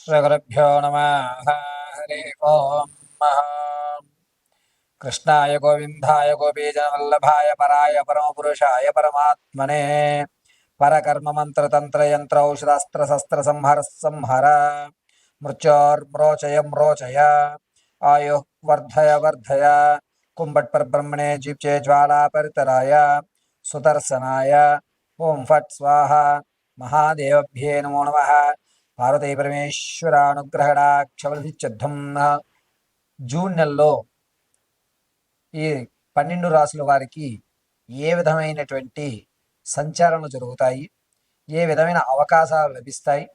श्रीगुरुभ्यो नमः। हरि ओम् कृष्णाय गोविन्दाय गोपीजनवल्लभाय पराय परमपुरुषाय परमात्मने। संहर। मृत्योर्म्रोचय, म्रोचय। आयुः वर्धय वर्धय। कुम्भट्परब्रह्मणे जीप्चे ज्वालापरितराय। सुदर्शनाय। ॐ फट् स्वाहा। महादेवभ्ये नमो नमः। పార్వతీ పరమేశ్వర జూన్ నెలలో ఈ పన్నెండు రాసుల వారికి ఏ విధమైనటువంటి సంచారాలు జరుగుతాయి? ఏ విధమైన అవకాశాలు లభిస్తాయి?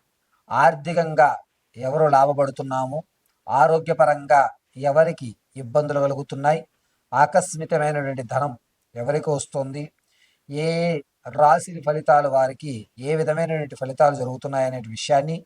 ఆర్థికంగా ఎవరు లాభపడుతున్నాము? ఆరోగ్యపరంగా ఎవరికి ఇబ్బందులు కలుగుతున్నాయి? ఆకస్మికమైనటువంటి ధనం ఎవరికి వస్తుంది? ఏ రాశి ఫలితాలు వారికి ఏ విధమైనటువంటి ఫలితాలు జరుగుతున్నాయి అనే విషయాన్ని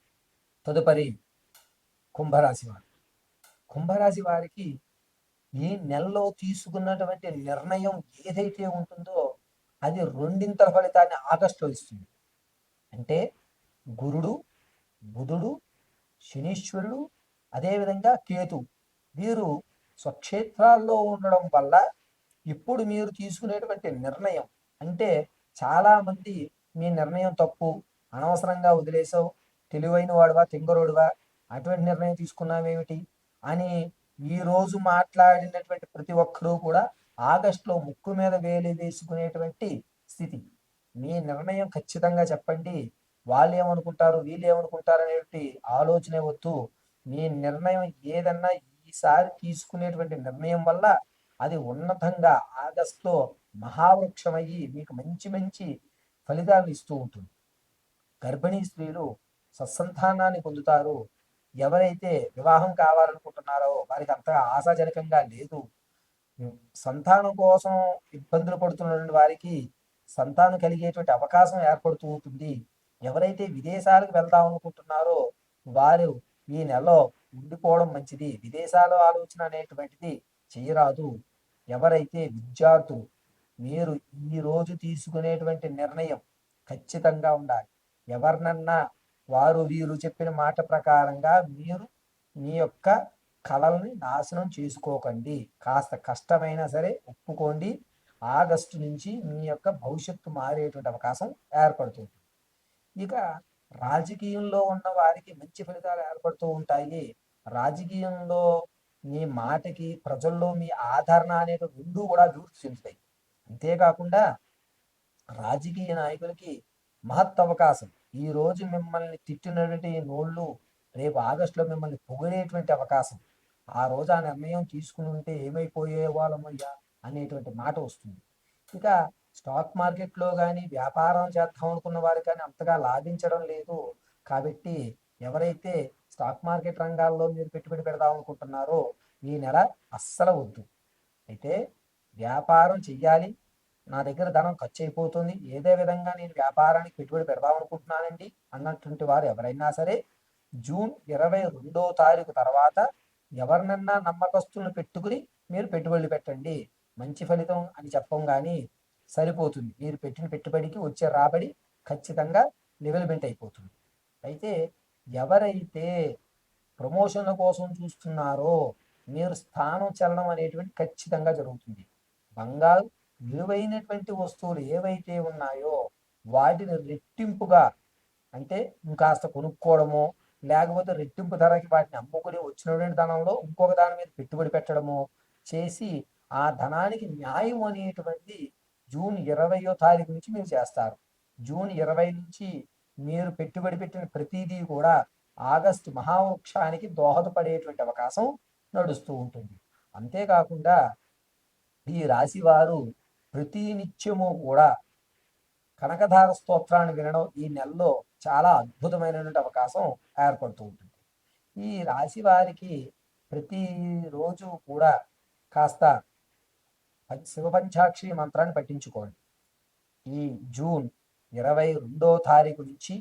తదుపరి కుంభరాశి వారు. కుంభరాశి వారికి ఈ నెలలో తీసుకున్నటువంటి నిర్ణయం ఏదైతే ఉంటుందో అది రెండింతల ఫలితాన్ని ఆగస్టులో ఇస్తుంది. అంటే గురుడు బుధుడు శనీశ్వరుడు అదేవిధంగా కేతు వీరు స్వక్షేత్రాల్లో ఉండడం వల్ల ఇప్పుడు మీరు తీసుకునేటువంటి నిర్ణయం అంటే చాలామంది మీ నిర్ణయం తప్పు అనవసరంగా వదిలేసావు తెలివైన వాడువా తింగరుడువా? అటువంటి నిర్ణయం తీసుకున్నావేమిటి? అని ఈ రోజు మాట్లాడినటువంటి ప్రతి ఒక్కరూ కూడా ఆగస్టులో ముక్కు మీద వేలి వేసుకునేటువంటి స్థితి. మీ నిర్ణయం ఖచ్చితంగా చెప్పండి. వాళ్ళు ఏమనుకుంటారు వీళ్ళు ఏమనుకుంటారు అనేటువంటి ఆలోచనే వద్దు. మీ నిర్ణయం ఏదన్నా ఈసారి తీసుకునేటువంటి నిర్ణయం వల్ల అది ఉన్నతంగా ఆగస్టులో మహావృక్షమయ్యి మీకు మంచి మంచి ఫలితాలు ఇస్తూ ఉంటుంది. గర్భిణీ స్త్రీలు సత్సంతానాన్ని పొందుతారు. ఎవరైతే వివాహం కావాలనుకుంటున్నారో వారికి అంతగా ఆశాజనకంగా లేదు. సంతానం కోసం ఇబ్బందులు పడుతున్నటువంటి వారికి సంతానం కలిగేటువంటి అవకాశం ఏర్పడుతూ ఉంటుంది. ఎవరైతే విదేశాలకు వెళ్దాం అనుకుంటున్నారో వారు ఈ నెలలో ఉండిపోవడం మంచిది. విదేశాల ఆలోచన అనేటువంటిది చేయరాదు. ఎవరైతే విద్యార్థులు మీరు ఈ రోజు తీసుకునేటువంటి నిర్ణయం ఖచ్చితంగా ఉండాలి. ఎవరినన్నా వారు వీరు చెప్పిన మాట ప్రకారంగా మీరు మీ యొక్క కళల్ని నాశనం చేసుకోకండి. కాస్త కష్టమైనా సరే ఒప్పుకోండి. ఆగస్టు నుంచి మీ యొక్క భవిష్యత్తు మారేటువంటి అవకాశం ఏర్పడుతుంది. ఇక రాజకీయంలో ఉన్న వారికి మంచి ఫలితాలు ఏర్పడుతూ ఉంటాయి. రాజకీయంలో మీ మాటకి ప్రజల్లో మీ ఆదరణ అనేది రెండు కూడా అభివృద్ధి చెందుతాయి. అంతేకాకుండా రాజకీయ నాయకులకి మహత్ అవకాశం. ఈ రోజు మిమ్మల్ని తిట్టినటువంటి నోళ్ళు రేపు ఆగస్టులో మిమ్మల్ని పొగిడేటువంటి అవకాశం. ఆ రోజు ఆ నిర్ణయం తీసుకుని ఉంటే ఏమైపోయే వాళ్ళమయ్యా అనేటువంటి మాట వస్తుంది. ఇక స్టాక్ మార్కెట్లో కానీ వ్యాపారం చేద్దాం అనుకున్న వారు కానీ అంతగా లాభించడం లేదు. కాబట్టి ఎవరైతే స్టాక్ మార్కెట్ రంగాల్లో మీరు పెట్టుబడి పెడదాం అనుకుంటున్నారో ఈ నెల అస్సలు వద్దు. అయితే వ్యాపారం చెయ్యాలి నా దగ్గర ధనం ఖర్చు అయిపోతుంది ఏదే విధంగా నేను వ్యాపారానికి పెట్టుబడి పెడదాం అనుకుంటున్నానండి అన్నటువంటి వారు ఎవరైనా సరే జూన్ ఇరవై రెండో తారీఖు తర్వాత ఎవరినన్నా నమ్మకస్తులను పెట్టుకుని మీరు పెట్టుబడులు పెట్టండి. మంచి ఫలితం అని చెప్పం కానీ సరిపోతుంది. మీరు పెట్టిన పెట్టుబడికి వచ్చే రాబడి ఖచ్చితంగా డెవలప్మెంట్ అయిపోతుంది. అయితే ఎవరైతే ప్రమోషన్ల కోసం చూస్తున్నారో మీరు స్థానం చలనం అనేటువంటి ఖచ్చితంగా జరుగుతుంది. బంగారు విలువైనటువంటి వస్తువులు ఏవైతే ఉన్నాయో వాటిని రెట్టింపుగా అంటే ఇంకాస్త కొనుక్కోవడము లేకపోతే రెట్టింపు ధరకి వాటిని అమ్ముకుని వచ్చినటువంటి ధనంలో ఇంకొక దాని మీద పెట్టుబడి పెట్టడము చేసి ఆ ధనానికి న్యాయం అనేటువంటి జూన్ ఇరవయో తారీఖు నుంచి మీరు చేస్తారు. జూన్ ఇరవై నుంచి మీరు పెట్టుబడి పెట్టిన ప్రతిదీ కూడా ఆగస్టు మహావృక్షానికి దోహదపడేటువంటి అవకాశం నడుస్తూ ఉంటుంది. అంతేకాకుండా ఈ రాశి వారు ప్రతి నిత్యము కూడా కనకధార స్తోత్రాన్ని వినడం ఈ నెలలో చాలా అద్భుతమైనటువంటి అవకాశం ఏర్పడుతూ ఉంటుంది. ఈ రాశి వారికి ప్రతిరోజు కూడా కాస్త శివపంచాక్షి మంత్రాన్ని పట్టించుకోండి ఈ జూన్ ఇరవై రెండో తారీఖు నుంచి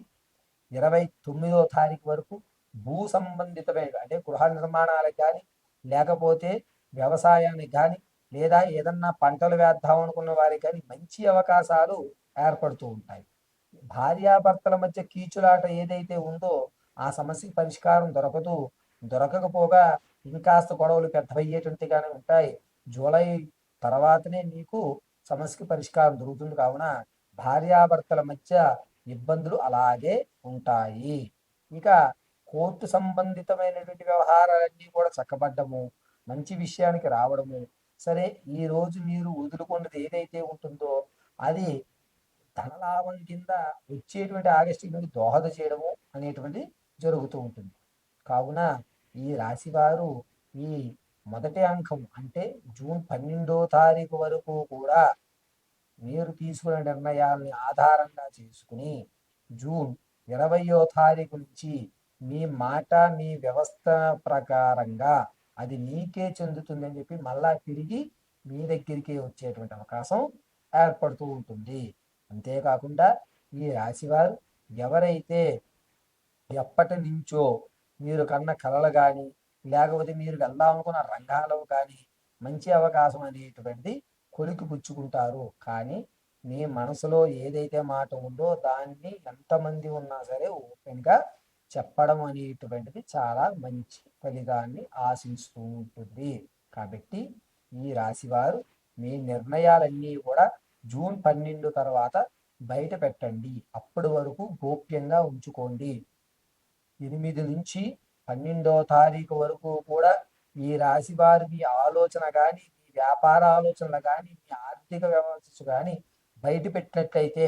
ఇరవై తొమ్మిదో తారీఖు వరకు భూ సంబంధితమైన అంటే గృహ నిర్మాణాలకు కానీ లేకపోతే వ్యవసాయానికి కానీ లేదా ఏదన్నా పంటలు వేద్దాం అనుకున్న వారికి కానీ మంచి అవకాశాలు ఏర్పడుతూ ఉంటాయి. భార్యాభర్తల మధ్య కీచులాట ఏదైతే ఉందో ఆ సమస్యకి పరిష్కారం దొరకదు. దొరకకపోగా ఇంకాస్త గొడవలు పెద్దవయ్యేటువంటిగానే ఉంటాయి. జూలై తర్వాతనే మీకు సమస్యకి పరిష్కారం దొరుకుతుంది కావున భార్యాభర్తల మధ్య ఇబ్బందులు అలాగే ఉంటాయి. ఇక కోర్టు సంబంధితమైనటువంటి వ్యవహారాలన్నీ కూడా చక్కబడ్డము మంచి విషయానికి రావడము సరే ఈ రోజు మీరు వదులుకున్నది ఏదైతే ఉంటుందో అది ధనలాభం కింద వచ్చేటువంటి ఆగస్టు నుండి దోహద చేయడము అనేటువంటి జరుగుతూ ఉంటుంది. కావున ఈ రాశి వారు ఈ మొదటి అంకం అంటే జూన్ పన్నెండో తారీఖు వరకు కూడా మీరు తీసుకునే నిర్ణయాల్ని ఆధారంగా చేసుకుని జూన్ ఇరవయో తారీఖు నుంచి మీ మాట మీ వ్యవస్థ ప్రకారంగా అది నీకే చెందుతుందని చెప్పి మళ్ళా తిరిగి మీ దగ్గరికి వచ్చేటువంటి అవకాశం ఏర్పడుతూ ఉంటుంది. అంతేకాకుండా ఈ రాశివారు ఎవరైతే ఎప్పటి నుంచో మీరు కన్న కళలు కానీ లేకపోతే మీరు వెళ్దామనుకున్న రంగాలు కానీ మంచి అవకాశం అనేటువంటిది కొలికి పుచ్చుకుంటారు కానీ మీ మనసులో ఏదైతే మాట ఉందో దాన్ని ఎంతమంది ఉన్నా సరే ఓపెన్గా చెప్పడం అనేటువంటిది చాలా మంచి ఫలితాన్ని ఆశిస్తూ ఉంటుంది. కాబట్టి ఈ రాశివారు మీ నిర్ణయాలన్నీ కూడా జూన్ పన్నెండు తర్వాత బయట పెట్టండి. అప్పటి వరకు గోప్యంగా ఉంచుకోండి. ఎనిమిది నుంచి పన్నెండో తారీఖు వరకు కూడా ఈ రాశి వారి మీ ఆలోచన కానీ మీ వ్యాపార ఆలోచనలు కానీ మీ ఆర్థిక వ్యవస్థ కానీ బయట పెట్టినట్లయితే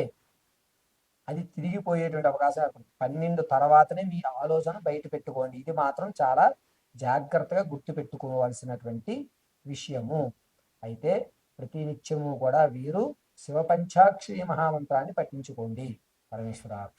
అది తిరిగిపోయేటువంటి అవకాశం ఏర్పడుతుంది పన్నెండు తర్వాతనే మీ ఆలోచన బయట పెట్టుకోండి. ఇది మాత్రం చాలా జాగ్రత్తగా గుర్తు పెట్టుకోవాల్సినటువంటి విషయము. అయితే ప్రతి నిత్యము కూడా వీరు శివ పంచాక్షరి మహామంత్రాన్ని పఠించుకోండి. పరమేశ్వరార్పణ.